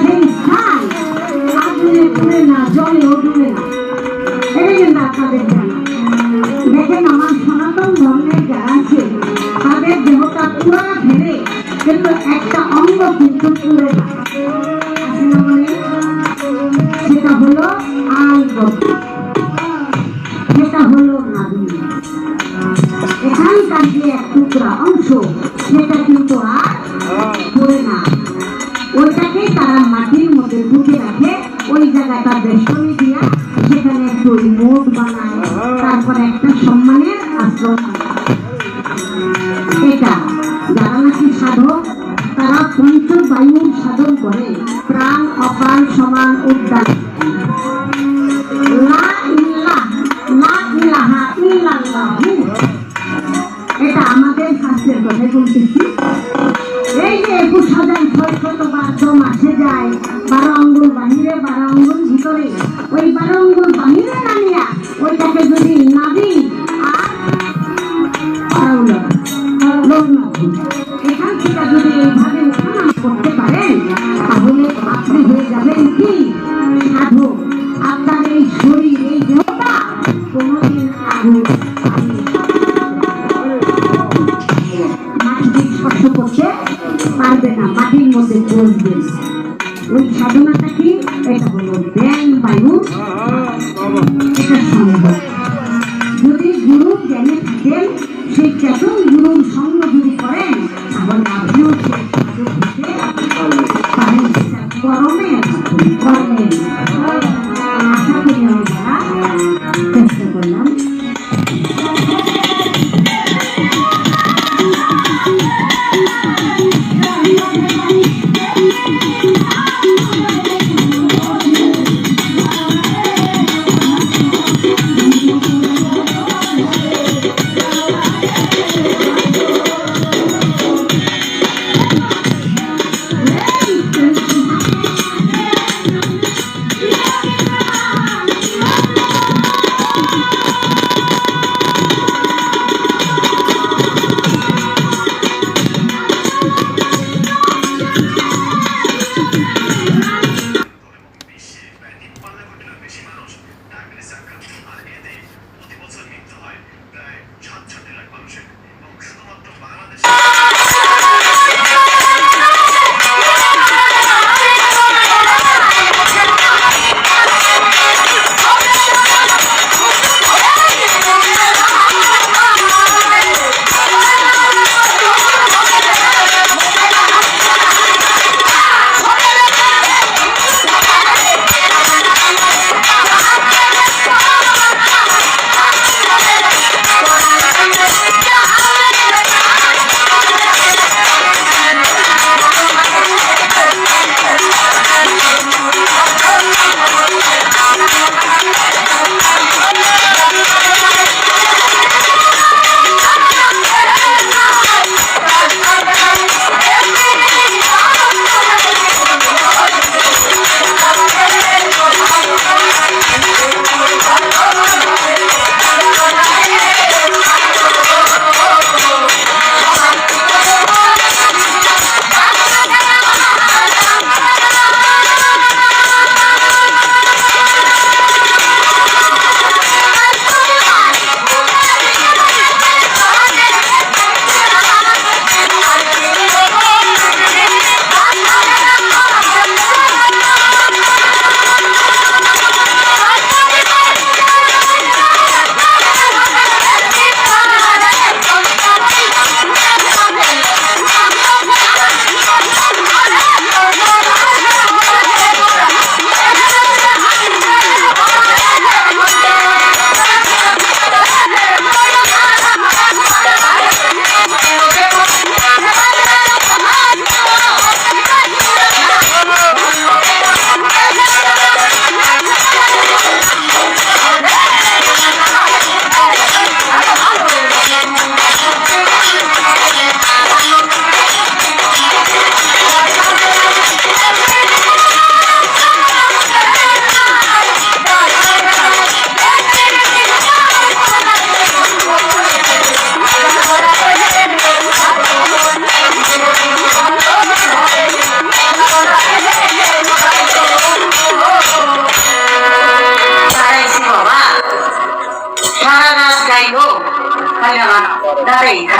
সেই পুড়ে না জলেও ডুবে না আমার দেহটা পুরা ঘেরে কিন্তু একটা অঙ্গ কিন্তু পুড়ে সেটা হলো আলগত সেটা হলো নাভি এখানকার যে এক টুকরা অংশ, সেটা কিন্তু আর পড়ে না। সম্মানের আশ্রম এটা যারা নাকি সাধক, তারা পঞ্চবায়ুর সাধন করে, প্রাণ, অপান, সমান, উদ্যান। এটা আমাদের শাস্ত্রের কথা বলতেছি। এই যে একুশ হাজার ছয়শত বারো মাসে যায় বারো আঙ্গুল বাহিরে, বারো আঙ্গুল ওই আঙ্গুল বাহিরে নামিয়া ওইটাকে যদি নাবি আর করতে পারেন কি? সাধু। আপনার এই শরীর, এই দেহটা কোনোদিন পারবে না, মাটির মধ্যে বসবে ওই সাধনাটা কি? এটা হলো জ্ঞান বায়ু এটা সম্ভব যদি গুরু জ্ঞানে থাকেন সেই চেতন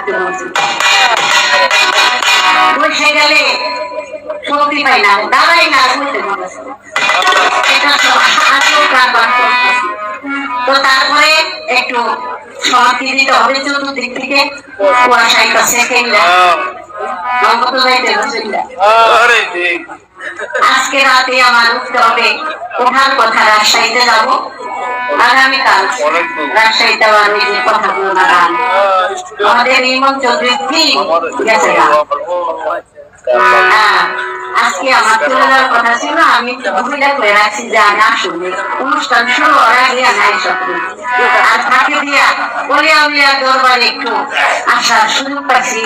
থাকতে বলছি। বসে গেলে শক্তি পাই না দাঁড়াই না, বলতে এটা তো তারপরে একটু সমাধি দিতে হবে চতুর্দিক থেকে। কুয়াশায় কাছে সেকেন্ড। ঠিক আজকে রাতে আমার উঠতে হবে ওঠার কথা রাজশাহীতে যাব আগামীকাল রাজশাহীতে আবার নিজের কথাগুলো নাগান আমাদের ইমন চৌধুরী থিম গেছে আজকে আমার কথা ছিল আমি মহিলা করে রাখছি যে আমি আসলে অনুষ্ঠান শুরু হওয়ার আগে আমি এসব আর ফাঁকে দিয়া উলিয়া দরবারে একটু আসার সুযোগ পাচ্ছি